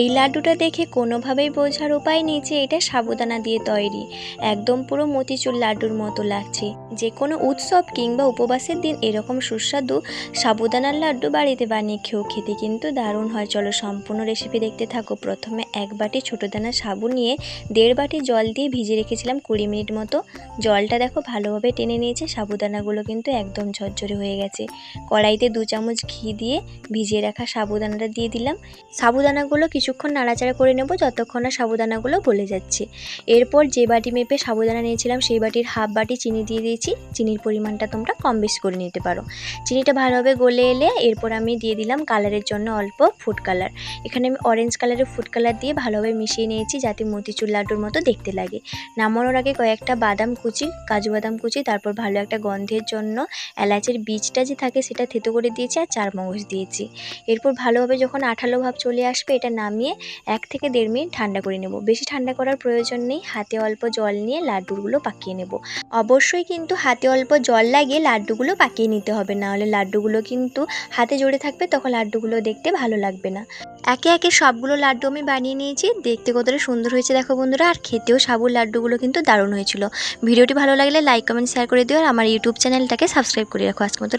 এই লাড্ডুটা দেখে কোনোভাবেই বোঝার উপায় নেই যে এটা সাবুদানা দিয়ে তৈরি। একদম পুরো মতিচুর লাড্ডুর মতো লাগছে। যে কোনো উৎসব কিংবা উপবাসের দিন এরকম সুস্বাদু সাবুদানার লাড্ডু বাড়িতে বানিয়ে খেয়েও খেতে কিন্তু দারুণ হয়। চলো সম্পূর্ণ রেসিপি দেখতে থাকো। প্রথমে এক বাটি ছোটো দানা সাবু নিয়ে দেড় বাটি জল দিয়ে ভিজিয়ে রেখেছিলাম কুড়ি মিনিট মতো। জলটা দেখো ভালোভাবে টেনে নিয়েছে। সাবুদানাগুলো কিন্তু একদম ঝরঝরে হয়ে গেছে। কড়াইতে দু চামচ ঘি দিয়ে ভিজিয়ে রাখা সাবুদানাটা দিয়ে দিলাম। সাবুদানাগুলো কিছুক্ষণ নাড়াচাড়া করে নেব, যতক্ষণ না সাবুদানাগুলো গলে যাচ্ছে। এরপর যে বাটি মেপে সাবুদানা নিয়েছিলাম, সেই বাটির হাফ বাটি চিনি দিয়ে দিয়েছি। চিনির পরিমাণটা তোমরা কম বেশি করে নিতে পারো। চিনিটা ভালোভাবে গলে এলে এরপর আমি দিয়ে দিলাম কালারের জন্য অল্প ফুড কালার। এখানে আমি অরেঞ্জ কালারের ফুড কালার দিয়ে ভালোভাবে মিশিয়ে নিয়েছি যাতে মতিচুর লাড্ডুর মতো দেখতে লাগে। নামানোর আগে কয়েকটা বাদাম কুচি, কাজু বাদাম কুচি, তারপর ভালো একটা গন্ধের জন্য এলাচের বীজটা যে থাকে সেটা থেতো করে দিয়েছি আর চার মগজ দিয়েছি। এরপর ভালোভাবে যখন আঠালো ভাব চলে আসবে, এটা নামিয়ে এক থেকে দেড় মিনিট ঠান্ডা করে নেব। বেশি ঠান্ডা করার প্রয়োজন নেই। হাতে অল্প জল নিয়ে লাড্ডুগুলো পাকিয়ে নেব। অবশ্যই কিন্তু হাতে অল্প জল লাগিয়ে লাড্ডুগুলো পাকিয়ে নিতে হবে। নাহলে লাড্ডুগুলো কিন্তু হাতে জড়ে থাকবে, তখন লাড্ডুগুলো দেখতে ভালো লাগবে না। একে একে সবগুলো লাড্ডু আমি বানিয়ে নিয়েছি। দেখতে কতটা সুন্দর হয়েছে দেখো বন্ধুরা, আর খেতেও সাবুর লাড্ডুগুলো কিন্তু দারুণ হয়েছিল। ভিডিওটি ভালো লাগলে লাইক কমেন্ট শেয়ার করে দিও। আর আমার ইউটিউব চ্যানেলটাকে সাবস্ক্রাইব করে রাখো। আজকে মতো